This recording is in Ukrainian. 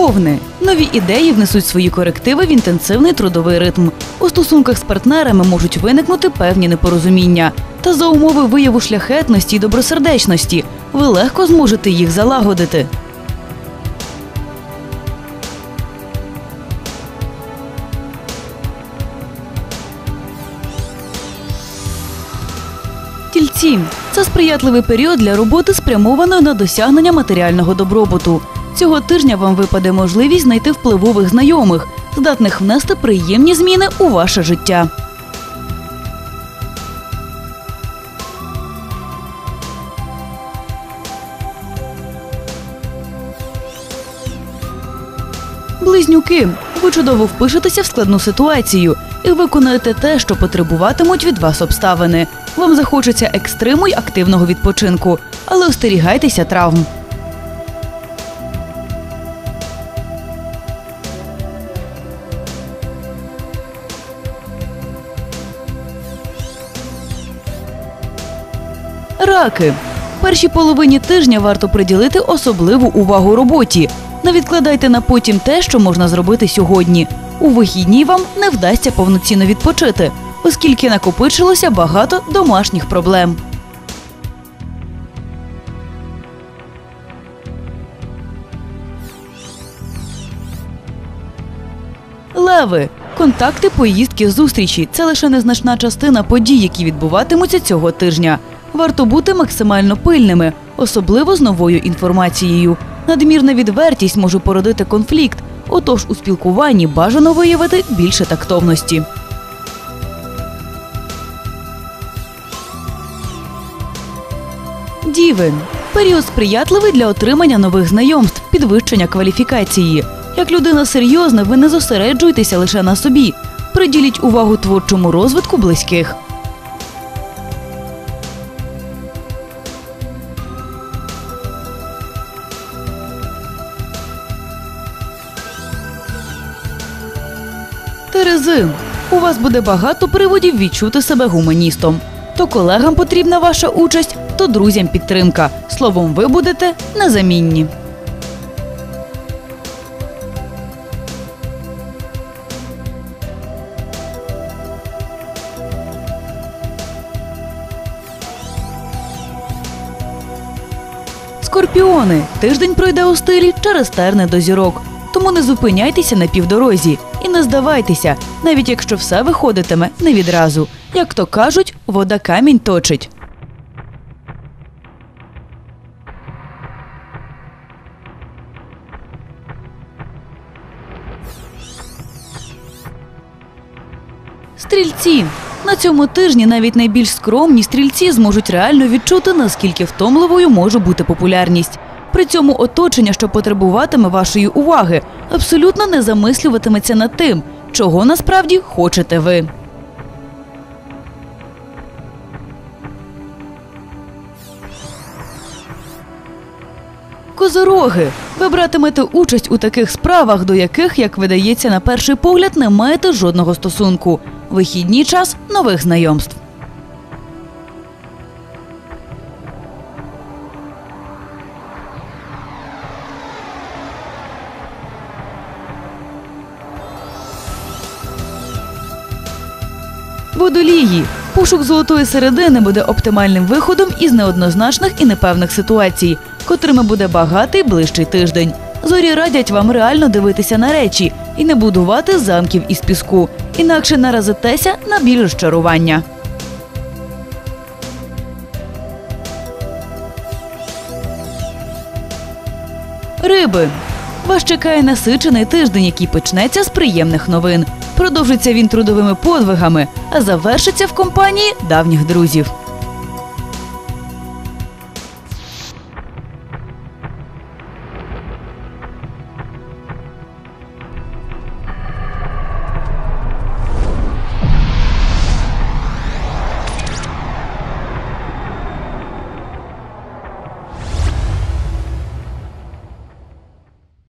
Овни нові ідеї внесуть свої корективи в інтенсивний трудовий ритм. У стосунках з партнерами можуть виникнути певні непорозуміння. Та за умови вияву шляхетності і добросердечності ви легко зможете їх залагодити. Тільці це сприятливий період для роботи, спрямованої на досягнення матеріального добробуту. Цього тижня вам випаде можливість знайти впливових знайомих, здатних внести приємні зміни у ваше життя. Близнюки, ви чудово впишетеся в складну ситуацію і виконаєте те, що потребуватимуть від вас обставини. Вам захочеться екстриму й активного відпочинку, але остерігайтеся травм. Раки. Першій половині тижня варто приділити особливу увагу роботі. Не відкладайте на потім те, що можна зробити сьогодні. У вихідні вам не вдасться повноцінно відпочити, оскільки накопичилося багато домашніх проблем. Леви. Контакти, поїздки, зустрічі це лише незначна частина подій, які відбуватимуться цього тижня. Варто бути максимально пильними, особливо з новою інформацією. Надмірна відвертість може породити конфлікт, отож у спілкуванні бажано виявити більше тактовності. Діви. Період сприятливий для отримання нових знайомств, підвищення кваліфікації. Як людина серйозна, ви не зосереджуйтеся лише на собі. Приділіть увагу творчому розвитку близьких. Терези, у вас буде багато приводів відчути себе гуманістом. То колегам потрібна ваша участь, то друзям підтримка. Словом, ви будете незамінні. Скорпіони. Тиждень пройде у стилі через терни до зірок. Тому не зупиняйтеся на півдорозі і не здавайтеся, навіть якщо все виходитиме не відразу. Як то кажуть, вода камінь точить. Стрільці на цьому тижні навіть найбільш скромні стрільці зможуть реально відчути, наскільки втомливою може бути популярність. При цьому оточення, що потребуватиме вашої уваги, абсолютно не замислюватиметься над тим, чого насправді хочете ви. Козороги. Ви братимете участь у таких справах, до яких, як видається, на перший погляд, не маєте жодного стосунку. Вихідній час нових знайомств. Водолії. Пошук золотої середини буде оптимальним виходом із неоднозначних і непевних ситуацій, котрими буде багатий ближчий тиждень. Зорі радять вам реально дивитися на речі і не будувати замків із піску, інакше наразитеся на біль розчарування. Риби. Вас чекає насичений тиждень, який почнеться з приємних новин. Продовжиться він трудовими подвигами, а завершиться в компанії давніх друзів.